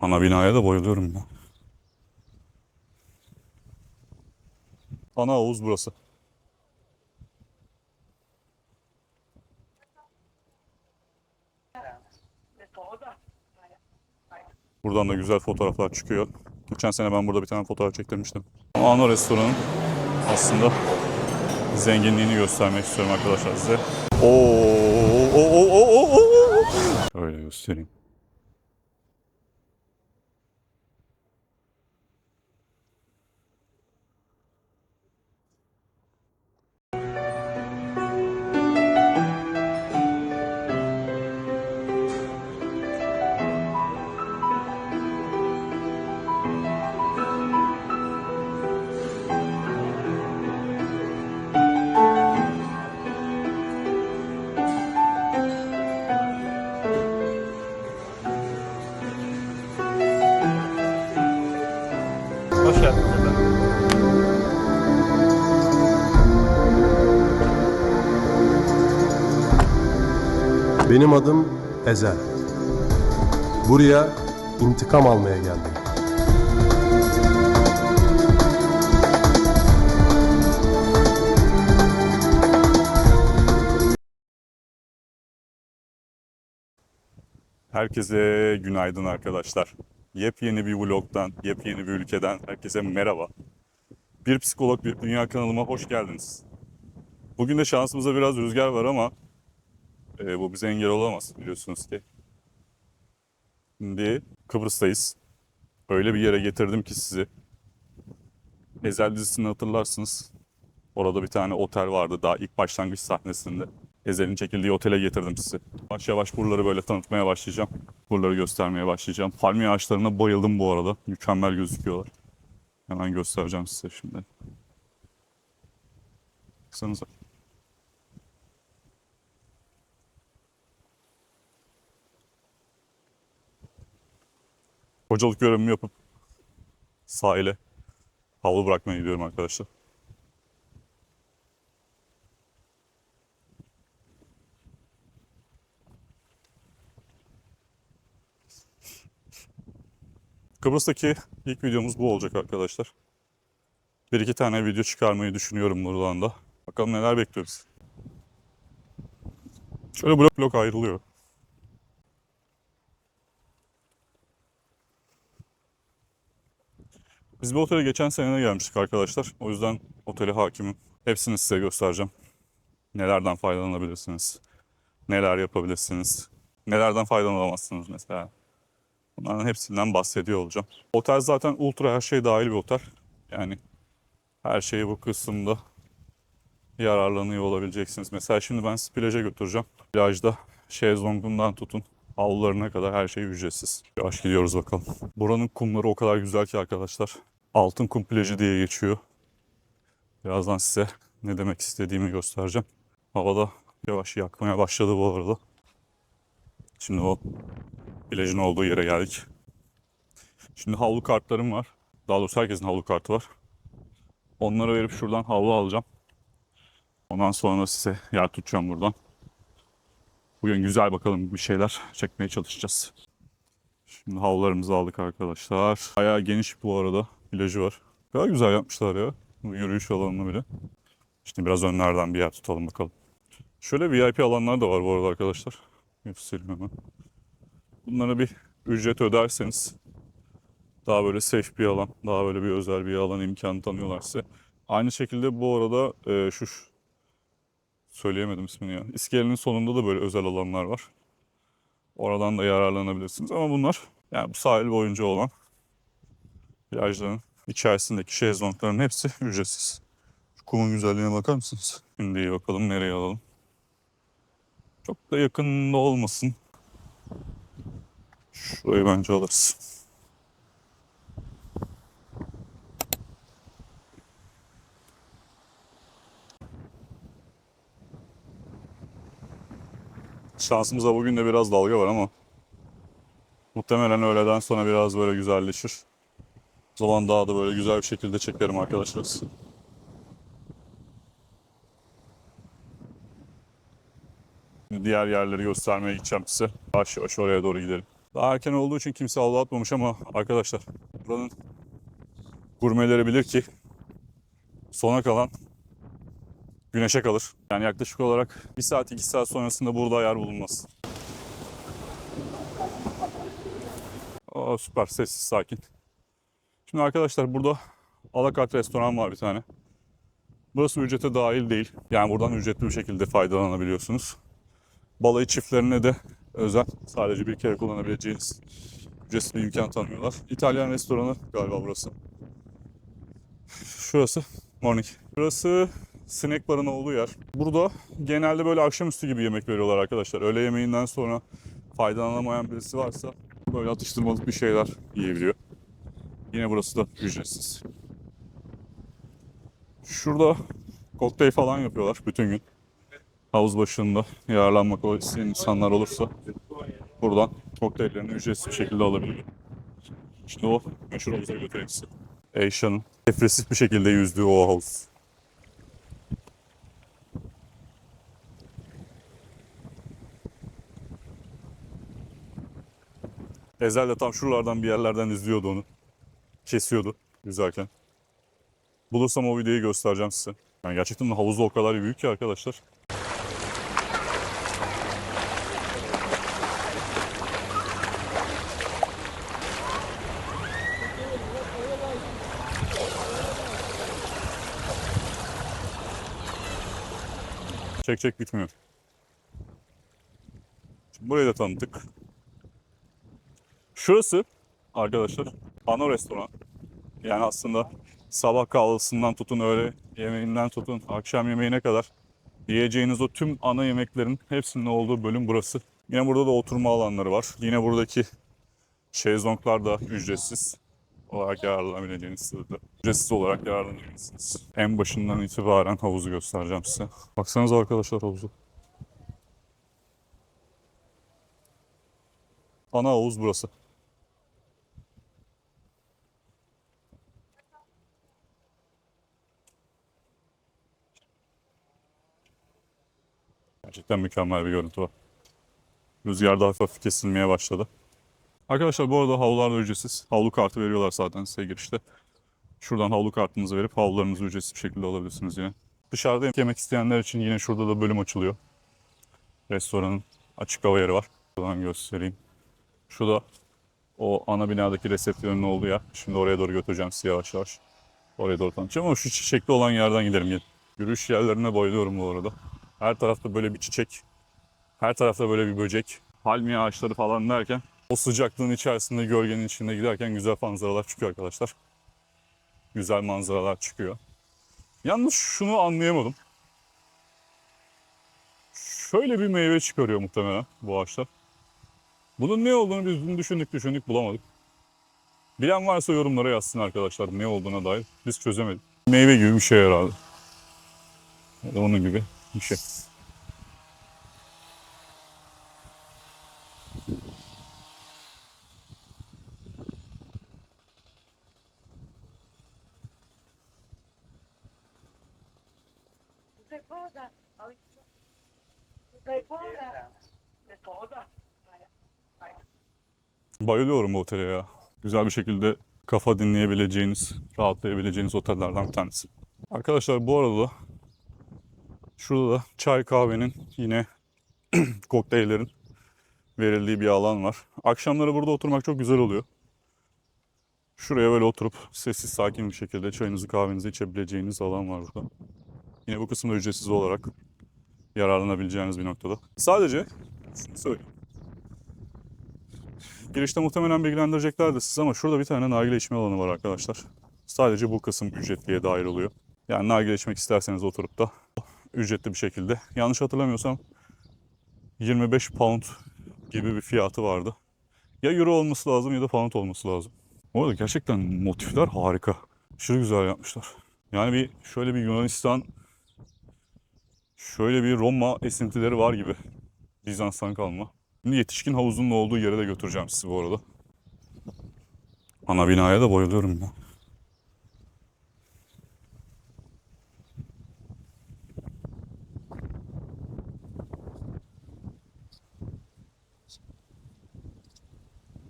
Ana binaya da bayılıyorum ya. Ana havuz burası. Buradan da güzel fotoğraflar çıkıyor. Geçen sene ben burada bir tane fotoğraf çektirmiştim. Ana restoranın aslında zenginliğini göstermek istiyorum arkadaşlar size. Oo, oo, oo, oo, oo. Şöyle göstereyim. Benim adım Ezel. Buraya intikam almaya geldim. Herkese günaydın arkadaşlar. Yepyeni bir vlogdan, yepyeni bir ülkeden herkese merhaba. Bir Psikolog Bir Dünya kanalıma hoş geldiniz. Bugün de şansımıza biraz rüzgar var ama e, bu bize engel olamaz biliyorsunuz ki. Şimdi Kıbrıs'tayız. Öyle bir yere getirdim ki sizi. Ezel dizisini hatırlarsınız. Orada bir tane otel vardı daha ilk başlangıç sahnesinde. Ezel'in çekildiği otele getirdim sizi. Yavaş yavaş buraları böyle tanıtmaya başlayacağım. Buraları göstermeye başlayacağım. Palmiye ağaçlarına bayıldım bu arada. Mükemmel gözüküyorlar. Hemen göstereceğim size şimdi. Baksanıza. Hocalık görevimi yapıp sahile havlu bırakmaya gidiyorum arkadaşlar. Kıbrıs'taki ilk videomuz bu olacak arkadaşlar. Bir iki tane video çıkarmayı düşünüyorum buradan da. Bakalım neler bekliyoruz. Şöyle blok blok ayrılıyor. Biz bu otele geçen sene gelmiştik arkadaşlar. O yüzden otele hakimim. Hepsini size göstereceğim. Nelerden faydalanabilirsiniz? Neler yapabilirsiniz? Nelerden faydalanamazsınız mesela? Bunların hepsinden bahsediyor olacağım. Otel zaten ultra her şey dahil bir otel. Yani her şeyi bu kısımda yararlanıyor olabileceksiniz. Mesela şimdi ben sizi plaja götüreceğim. Plajda şezlongundan tutun havlularına kadar her şey ücretsiz. Yavaş gidiyoruz bakalım. Buranın kumları o kadar güzel ki arkadaşlar. Altın kum plajı diye geçiyor. Birazdan size ne demek istediğimi göstereceğim. Havada yavaş yakmaya başladı bu arada. Şimdi o plajın olduğu yere geldik. Şimdi havlu kartlarım var. Daha doğrusu herkesin havlu kartı var. Onları verip şuradan havlu alacağım. Ondan sonra size yer tutacağım buradan. Bugün güzel bakalım bir şeyler çekmeye çalışacağız. Şimdi havlularımızı aldık arkadaşlar. Bayağı geniş bu arada plajı var. Gayet güzel yapmışlar ya. Yürüyüş alanını bile. Şimdi biraz önlerden bir yer tutalım bakalım. Şöyle VIP alanlar da var bu arada arkadaşlar. Göstereyim hemen. Bunlara bir ücret öderseniz daha böyle safe bir alan, daha böyle bir özel bir alan imkanı tanıyorlar size. Aynı şekilde bu arada e, şu- söyleyemedim ismini ya. İskelenin sonunda da böyle özel alanlar var. Oradan da yararlanabilirsiniz ama bunlar yani bu sahil boyunca olan plajların içerisindeki şezlongların hepsi ücretsiz. Şu kumun güzelliğine bakar mısınız? Şimdi bakalım nereye alalım. Çok da yakında olmasın. Şurayı bence alırız. Şansımıza bugün de biraz dalga var ama muhtemelen öğleden sonra biraz böyle güzelleşir. O zaman daha da böyle güzel bir şekilde çekerim arkadaşlar. Diğer yerleri göstermeye gideceğim size. Yavaş yavaş oraya doğru gidelim. Daha erken olduğu için kimse havlu atmamış ama arkadaşlar buranın gurmeleri bilir ki sona kalan güneşe kalır. Yani yaklaşık olarak 1 saat 2 saat sonrasında burada yer bulunmaz. Aa, süper sessiz sakin. Şimdi arkadaşlar burada alakart restoran var bir tane. Burası ücrete dahil değil. Yani buradan ücretli bir şekilde faydalanabiliyorsunuz. Balayı çiftlerine de özel. Sadece bir kere kullanabileceğiniz ücretsiz bir imkan tanıyorlar. İtalyan restoranı galiba burası. Şurası morning. Burası snack barın olduğu yer. Burada genelde böyle akşamüstü gibi yemek veriyorlar arkadaşlar. Öğle yemeğinden sonra faydalanamayan birisi varsa böyle atıştırmalık bir şeyler yiyebiliyor. Yine burası da ücretsiz. Şurada kokteyl falan yapıyorlar bütün gün. Havuz başında yararlanmak isteyen insanlar olursa buradan kokteyllerini ücretsiz bir şekilde alabiliyor. İşte o meşhur havuza götüren. Eyşan'ın depresif bir şekilde yüzdüğü o havuz. Ezel de tam şuralardan bir yerlerden izliyordu onu. Kesiyordu yüzerken. Bulursam o videoyu göstereceğim size. Yani gerçekten havuz da o kadar büyük ki arkadaşlar. Çek çek bitmiyor. Şimdi burayı da tanıttık. Şurası arkadaşlar ana restoran. Yani aslında sabah kahvaltısından tutun öğle yemeğinden tutun akşam yemeğine kadar yiyeceğiniz o tüm ana yemeklerin hepsinin olduğu bölüm burası. Yine burada da oturma alanları var. Yine buradaki şezlonglar da ücretsiz olarak yararlanabileceğiniz sırada. Ücretsiz olarak yararlanabilirsiniz. En başından itibaren havuzu göstereceğim size. Baksanıza arkadaşlar havuzu. Ana havuz burası. Gerçekten mükemmel bir görüntü var. Rüzgar da hafif kesilmeye başladı. Arkadaşlar bu arada havlular da ücretsiz. Havlu kartı veriyorlar zaten size girişte. Şuradan havlu kartınızı verip havlularınızı ücretsiz bir şekilde alabilirsiniz yine. Dışarıda yemek isteyenler için yine şurada da bölüm açılıyor. Restoranın açık hava yeri var. Buradan göstereyim. Şu da o ana binadaki resepsiyonun olduğu yer. Şimdi oraya doğru götüreceğim sizi yavaş yavaş. Oraya doğru tanıtacağım ama şu çiçekli olan yerden gidelim gelin. Yürüyüş yerlerine bayılıyorum bu arada. Her tarafta böyle bir çiçek. Her tarafta böyle bir böcek. Palmiye ağaçları falan derken o sıcaklığın içerisinde gölgenin içinde giderken güzel manzaralar çıkıyor arkadaşlar. Güzel manzaralar çıkıyor. Yalnız şunu anlayamadım. Şöyle bir meyve çıkarıyor muhtemelen bu ağaçlar. Bunun ne olduğunu biz düşündük düşündük bulamadık. Bilen varsa yorumlara yazsın arkadaşlar ne olduğuna dair. Biz çözemedik. Meyve gibi bir şey herhalde. Onun gibi Riposa. Riposa. Bayılıyorum bu otele ya. Güzel bir şekilde kafa dinleyebileceğiniz, rahatlayabileceğiniz otellerden bir tanesi. Arkadaşlar bu arada da şurada da çay kahvenin yine kokteyllerin verildiği bir alan var. Akşamları burada oturmak çok güzel oluyor. Şuraya böyle oturup sessiz sakin bir şekilde çayınızı kahvenizi içebileceğiniz alan var burada. Yine bu kısımda ücretsiz olarak yararlanabileceğiniz bir noktada. Sadece söyleyeyim. Girişte muhtemelen bilgilendireceklerdir siz ama şurada bir tane nargile içme alanı var arkadaşlar. Sadece bu kısım ücretliye dahil oluyor. Yani nargile içmek isterseniz oturup da ücretli bir şekilde. Yanlış hatırlamıyorsam 25 pound gibi bir fiyatı vardı. Ya euro olması lazım ya da pound olması lazım. Bu arada gerçekten motifler harika. Aşırı güzel yapmışlar. Yani bir şöyle bir Yunanistan, şöyle bir Roma esintileri var gibi. Bizans'tan kalma. Şimdi yetişkin havuzunun olduğu yere de götüreceğim sizi bu arada. Ana binaya da bayılıyorum ya.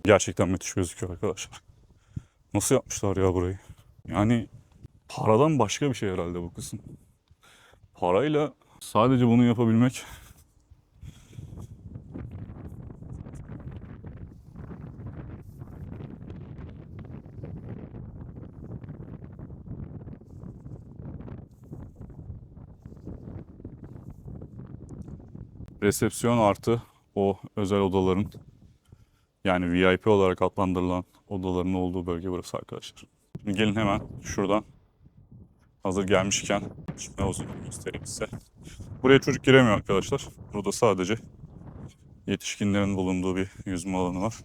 Gerçekten müthiş gözüküyor arkadaşlar. Nasıl yapmışlar ya burayı? Yani paradan başka bir şey herhalde bu kısım. Parayla sadece bunu yapabilmek resepsiyon artı o özel odaların yani VIP olarak adlandırılan odaların olduğu bölge burası arkadaşlar. Şimdi gelin hemen şuradan hazır gelmişken şimdi havuzunu göstereyim size. Buraya çocuk giremiyor arkadaşlar. Burada sadece yetişkinlerin bulunduğu bir yüzme alanı var.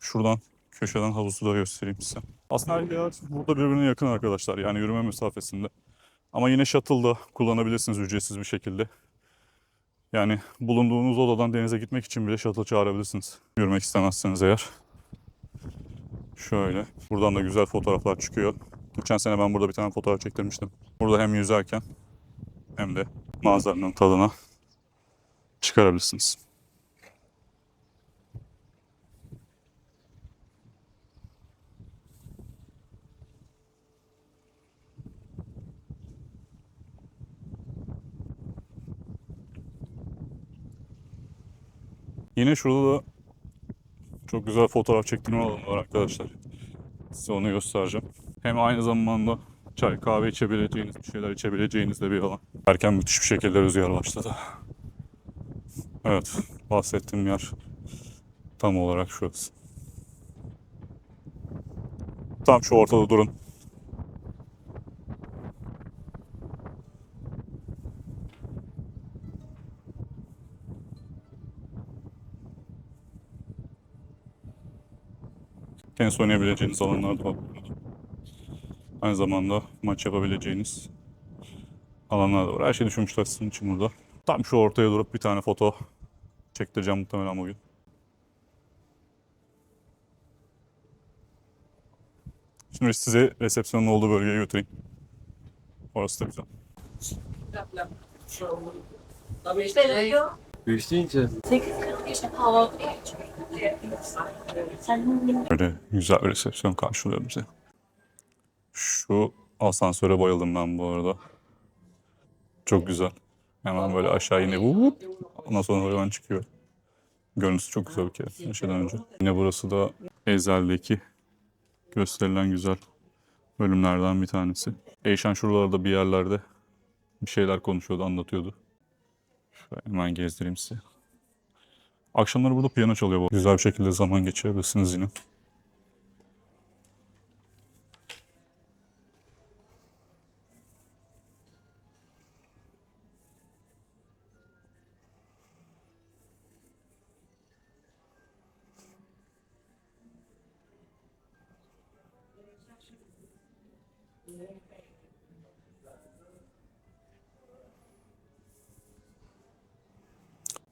Şuradan köşeden havuzu da göstereyim size. Aslında her burada birbirine yakın arkadaşlar. Yani yürüme mesafesinde. Ama yine shuttle da kullanabilirsiniz ücretsiz bir şekilde. Yani bulunduğunuz odadan denize gitmek için bile shuttle çağırabilirsiniz. Yürümek istemezseniz eğer. Şöyle. Buradan da güzel fotoğraflar çıkıyor. Geçen sene ben burada bir tane fotoğraf çektirmiştim. Burada hem yüzerken hem de manzaranın tadına çıkarabilirsiniz. Yine şurada da çok güzel fotoğraf çektirme alanı var arkadaşlar. Size onu göstereceğim. Hem aynı zamanda çay kahve içebileceğiniz, bir şeyler içebileceğiniz de bir alan. Erken müthiş bir şekilde rüzgar başladı. Evet, bahsettiğim yer tam olarak şurası. Tam şu ortada durun. Tenis oynayabileceğiniz alanlar var. Aynı zamanda maç yapabileceğiniz alanlar da var. Her şey düşünmüşler sizin için burada. Tam şu ortaya durup bir tane foto çektireceğim muhtemelen bugün. Şimdi size resepsiyonun olduğu bölgeye götüreyim. Orası da güzel. Beşinci. 8.45'te kahvaltı Sen Böyle güzel bir resepsiyon karşılıyor bize. Şu asansöre bayıldım ben bu arada. Çok güzel. Hemen böyle aşağı inip vup, ondan sonra hemen çıkıyor. Görüntüsü çok güzel bir kere şeyden önce. Yine burası da Ezel'deki gösterilen güzel bölümlerden bir tanesi. Eyşan şuralarda bir yerlerde bir şeyler konuşuyordu, anlatıyordu. Hemen gezdireyim size. Akşamları burada piyano çalıyor. Güzel bir şekilde zaman geçirebilirsiniz yine.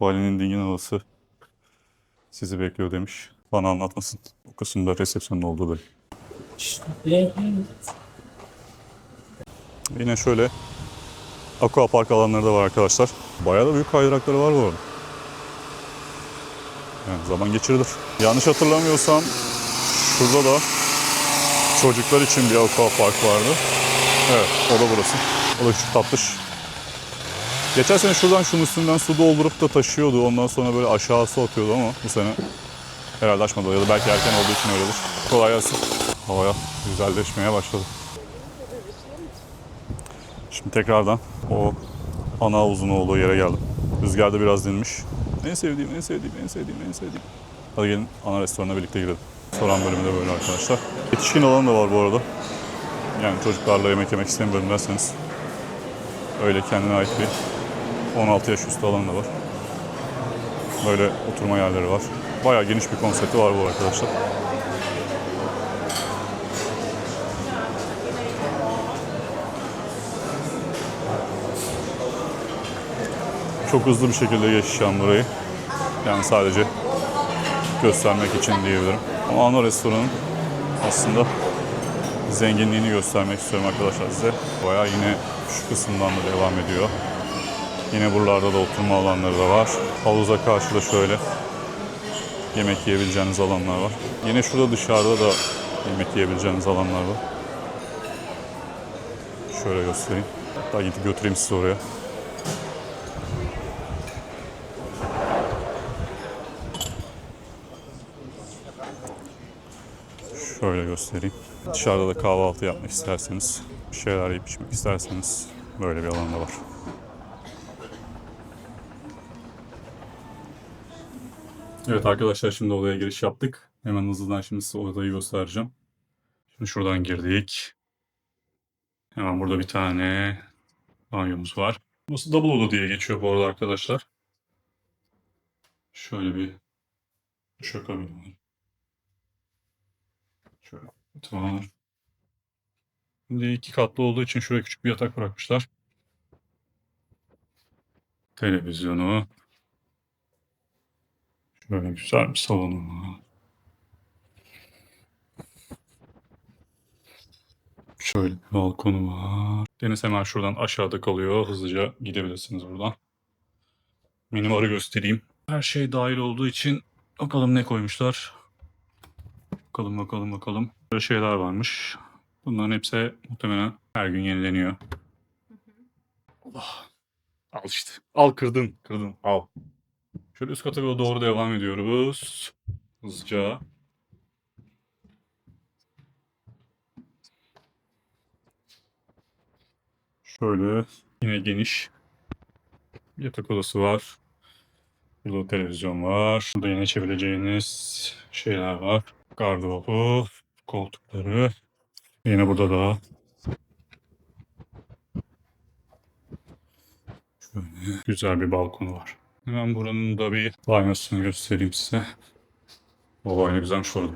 Valinin dingin havası sizi bekliyor demiş. Bana anlatmasın. O kısımda resepsiyonun olduğu bölüm. Yine şöyle aqua park alanları da var arkadaşlar. Bayağı da büyük kaydırakları var bu arada. Yani zaman geçirilir. Yanlış hatırlamıyorsam şurada da çocuklar için bir aqua park vardı. Evet o da burası. O da şu tatlış. Geçen sene şuradan şunun üstünden su doldurup da taşıyordu. Ondan sonra böyle aşağı su atıyordu ama bu sene herhalde açmadı ya da belki erken olduğu için öyledir. Kolay gelsin. Havaya güzelleşmeye başladı. Şimdi tekrardan o ana havuzun olduğu yere geldim. Rüzgar da biraz dinmiş. En sevdiğim, en sevdiğim, en sevdiğim, en sevdiğim. Hadi gelin ana restorana birlikte girelim. Restoran bölümü de böyle arkadaşlar. Yetişkin alanı da var bu arada. Yani çocuklarla yemek yemek bölüm derseniz. Öyle kendine ait bir 16 yaş üstü alanı da var. Böyle oturma yerleri var. Bayağı geniş bir konsepti var bu arkadaşlar. Çok hızlı bir şekilde geçeceğim burayı. Yani sadece göstermek için diyebilirim. Ama ana restoranın aslında zenginliğini göstermek istiyorum arkadaşlar size. Bayağı yine şu kısımdan da devam ediyor. Yine buralarda da oturma alanları da var. Havuza karşı da şöyle yemek yiyebileceğiniz alanlar var. Yine şurada dışarıda da yemek yiyebileceğiniz alanlar var. Şöyle göstereyim. Hatta gidip götüreyim sizi oraya. Şöyle göstereyim. Dışarıda da kahvaltı yapmak isterseniz, bir şeyler yiyip içmek isterseniz böyle bir alan da var. Evet arkadaşlar şimdi odaya giriş yaptık. Hemen hızlıdan şimdi size odayı göstereceğim. Şimdi şuradan girdik. Hemen burada bir tane banyomuz var. Burası double oda diye geçiyor bu arada arkadaşlar. Şöyle bir duşakabin var. Şöyle tamam. Şimdi iki katlı olduğu için şuraya küçük bir yatak bırakmışlar. Televizyonu. Şöyle güzel bir salonu var. Şöyle bir balkonu var. Deniz hemen şuradan aşağıda kalıyor. Hızlıca gidebilirsiniz buradan. Minimarı göstereyim. Her şey dahil olduğu için bakalım ne koymuşlar. Bakalım bakalım bakalım. Böyle şeyler varmış. Bunların hepsi muhtemelen her gün yenileniyor. Allah. Al işte. Al kırdın. Kırdın. Al. Şöyle üst kata doğru devam ediyoruz. Hızlıca. Şöyle yine geniş yatak odası var. Burada televizyon var. Burada yine içebileceğiniz şeyler var. Gardırobu, koltukları. Yine burada da şöyle güzel bir balkonu var. Hemen buranın da bir banyosunu göstereyim size. O banyo güzelmiş orada.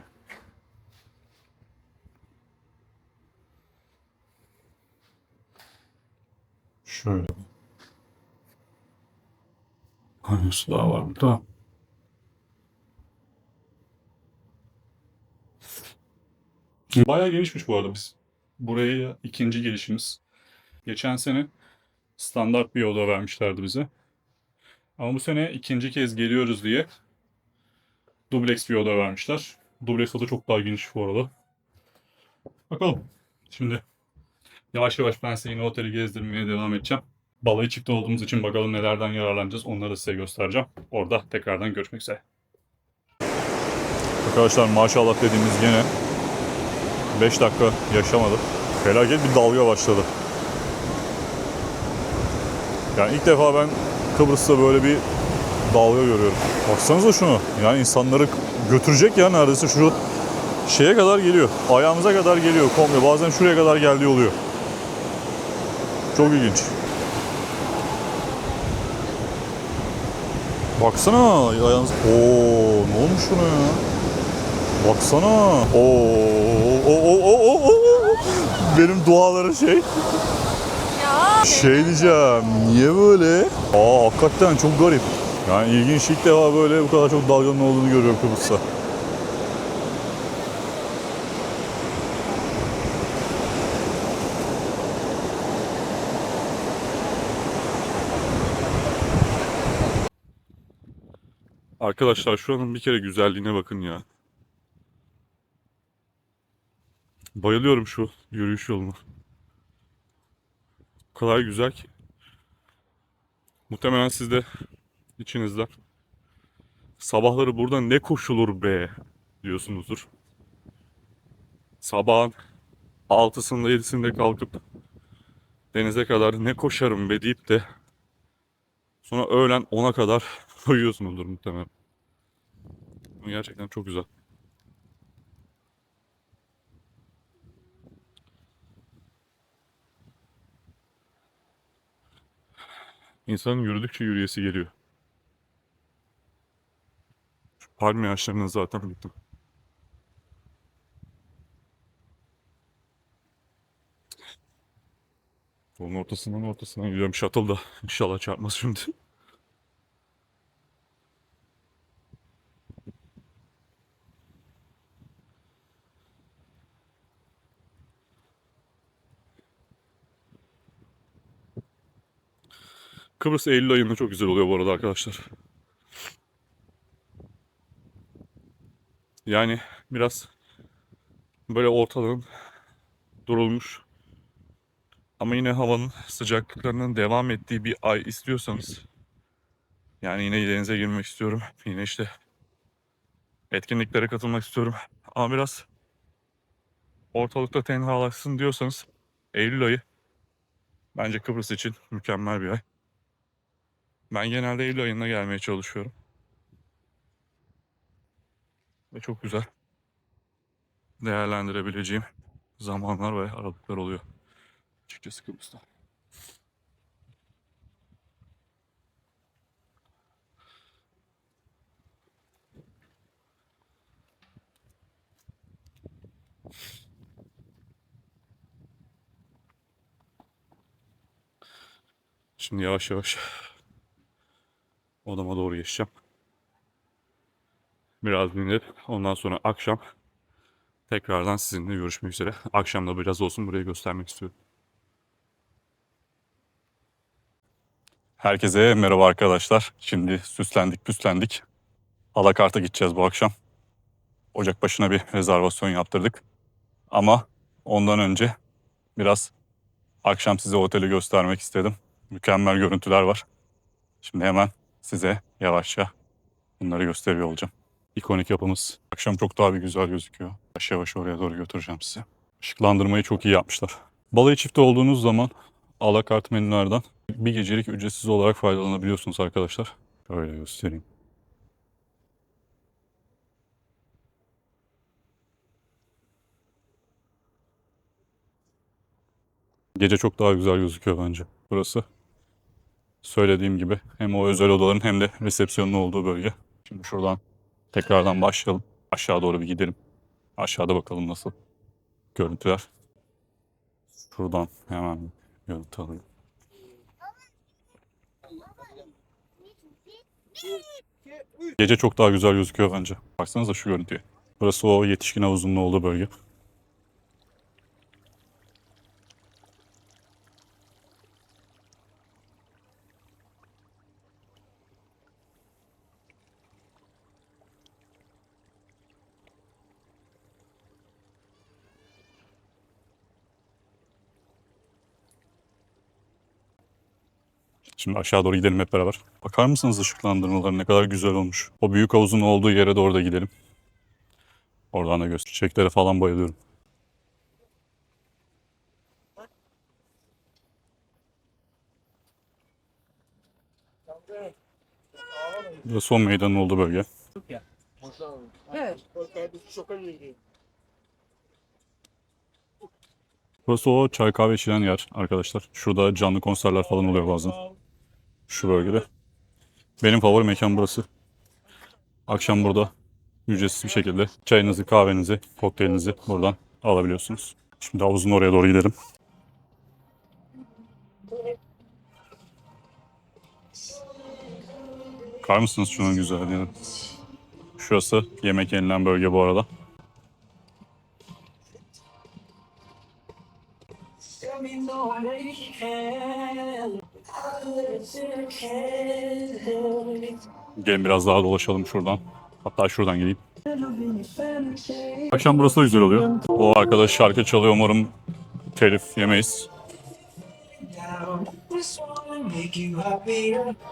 Şöyle. Banyosu daha var burada. Bayağı genişmiş bu arada biz. Buraya ikinci gelişimiz. Geçen sene standart bir oda vermişlerdi bize. Ama bu sene ikinci kez geliyoruz diye dubleks bir oda vermişler. Dubleks oda çok daha geniş bu arada. Bakalım. Şimdi yavaş yavaş ben size yine oteli gezdirmeye devam edeceğim. Balayı çıktı olduğumuz için bakalım nelerden yararlanacağız. Onları size göstereceğim. Orada tekrardan görüşmek üzere. Arkadaşlar maşallah dediğimiz gene 5 dakika yaşamadık. Felaket bir dalga başladı. Yani ilk defa ben Kıbrıs'ta böyle bir dalga görüyorum. Baksanıza şunu. Yani insanları götürecek ya neredeyse şu şeye kadar geliyor. Ayağımıza kadar geliyor komple. Bazen şuraya kadar geldiği oluyor. Çok ilginç. Baksana ayağınız. Oo, ne olmuş şuna ya? Baksana. Oo, o o o o o. Benim duaları şey. Şey diyeceğim, niye böyle? Aa hakikaten çok garip. Yani ilginç ilk defa böyle bu kadar çok dalganın olduğunu görüyorum Kıbrıs'ta. Arkadaşlar şuranın bir kere güzelliğine bakın ya. Bayılıyorum şu yürüyüş yoluna. Kadar güzel ki. Muhtemelen siz de içinizden sabahları burada ne koşulur be diyorsunuzdur. Sabahın 6'sında 7'sinde kalkıp denize kadar ne koşarım be deyip de sonra öğlen 10'a kadar uyuyorsunuzdur muhtemelen. Gerçekten çok güzel. İnsanın yürüdükçe yürüyesi geliyor. Şu palmiye ağaçlarına zaten bittim. Yolun ortasından ortasından gidiyorum. Shuttle da inşallah çarpmaz şimdi. Kıbrıs Eylül ayında çok güzel oluyor bu arada arkadaşlar. Yani biraz böyle ortalığın durulmuş ama yine havanın sıcaklıklarının devam ettiği bir ay istiyorsanız yani yine denize girmek istiyorum. Yine işte etkinliklere katılmak istiyorum. Ama biraz ortalıkta tenhalaşsın diyorsanız Eylül ayı bence Kıbrıs için mükemmel bir ay. Ben genelde Eylül ayında gelmeye çalışıyorum. Ve çok güzel değerlendirebileceğim zamanlar ve aralıklar oluyor. Açıkçası Kıbrıs'ta. Şimdi yavaş yavaş odama doğru geçeceğim. Biraz dinlenip ondan sonra akşam tekrardan sizinle görüşmek üzere. Akşam da biraz olsun burayı göstermek istiyorum. Herkese merhaba arkadaşlar. Şimdi süslendik püslendik. Alakart'a gideceğiz bu akşam. Ocak başına bir rezervasyon yaptırdık. Ama ondan önce biraz akşam size oteli göstermek istedim. Mükemmel görüntüler var. Şimdi hemen size yavaşça bunları gösteriyor olacağım. İkonik yapımız. Akşam çok daha bir güzel gözüküyor. Yavaş yavaş oraya doğru götüreceğim size. Işıklandırmayı çok iyi yapmışlar. Balayı çifti olduğunuz zaman alakart menülerden bir gecelik ücretsiz olarak faydalanabiliyorsunuz arkadaşlar. Şöyle göstereyim. Gece çok daha güzel gözüküyor bence burası. Söylediğim gibi hem o özel odaların hem de resepsiyonun olduğu bölge. Şimdi şuradan tekrardan başlayalım. Aşağı doğru bir gidelim. Aşağıda bakalım nasıl görüntüler. Şuradan hemen görüntü alayım. Gece çok daha güzel gözüküyor bence. Baksanıza şu görüntüye. Burası o yetişkin havuzunun olduğu bölge. Şimdi aşağı doğru gidelim hep beraber. Bakar mısınız ışıklandırmalar ne kadar güzel olmuş. O büyük havuzun olduğu yere doğru da gidelim. Oradan da göster. Çiçeklere falan bayılıyorum. Burası son meydanın olduğu bölge. Evet. Burası o çay kahve içilen yer arkadaşlar. Şurada canlı konserler falan oluyor bazen. Şu bölgede. Benim favori mekan burası. Akşam burada ücretsiz bir şekilde çayınızı, kahvenizi, kokteylinizi buradan alabiliyorsunuz. Şimdi havuzun oraya doğru gidelim. Bakar mısınız şunun güzelliğine? Şurası yemek yenilen bölge bu arada. Gelin biraz daha dolaşalım şuradan. Hatta şuradan gideyim. Akşam burası da güzel oluyor. O arkadaş şarkı çalıyor umarım telif yemeyiz.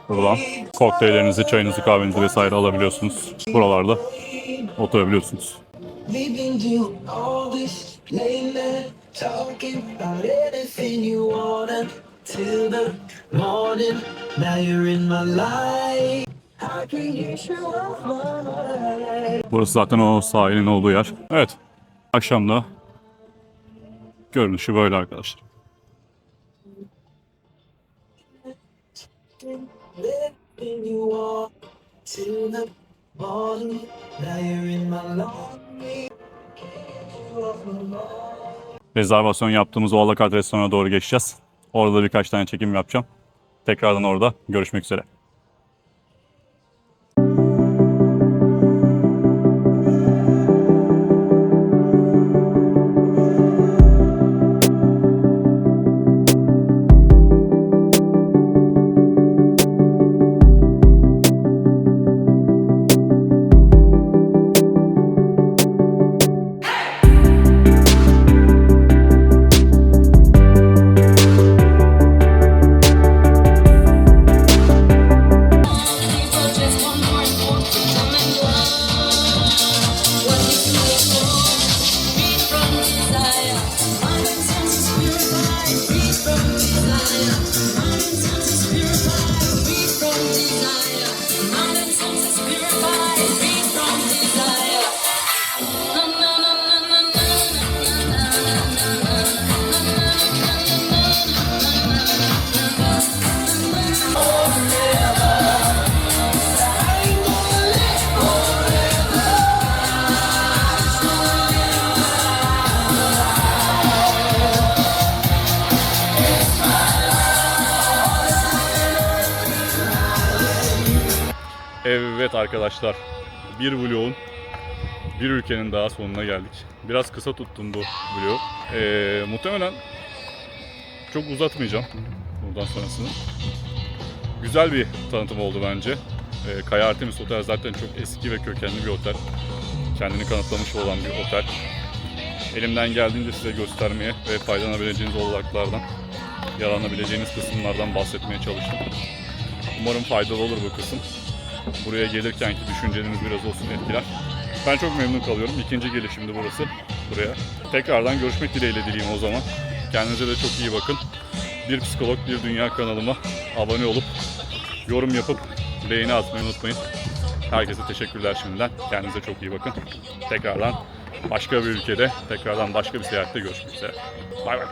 Buradan kokteyllerinizi, çayınızı, kahvenizi vesaire alabiliyorsunuz. Buralarda oturabiliyorsunuz. Till the morning. Now you're in my life. Burası zaten o sahilin olduğu yer. Evet. Akşamda görünüşü böyle arkadaşlar. Rezervasyon yaptığımız o alakart restorana doğru geçeceğiz. Orada birkaç tane çekim yapacağım. Tekrardan orada görüşmek üzere. Evet arkadaşlar, bir vlogun, bir ülkenin daha sonuna geldik. Biraz kısa tuttum bu vlogu. Ee, muhtemelen çok uzatmayacağım buradan sonrasını. Güzel bir tanıtım oldu bence. Ee, Kaya Artemis Otel zaten çok eski ve kökenli bir otel. Kendini kanıtlamış olan bir otel. Elimden geldiğince size göstermeye ve faydalanabileceğiniz olanaklardan, yararlanabileceğiniz kısımlardan bahsetmeye çalıştım. Umarım faydalı olur bu kısım. Buraya gelirkenki düşünceleriniz biraz olsun etkiler. Ben çok memnun kalıyorum. İkinci gelişimdi burası. Buraya. Tekrardan görüşmek dileğiyle dileyim o zaman. Kendinize de çok iyi bakın. Bir Psikolog Bir Dünya kanalıma abone olup yorum yapıp beğeni atmayı unutmayın. Herkese teşekkürler şimdiden. Kendinize çok iyi bakın. Tekrardan başka bir ülkede, tekrardan başka bir seyahatte görüşmek üzere. Bay bay.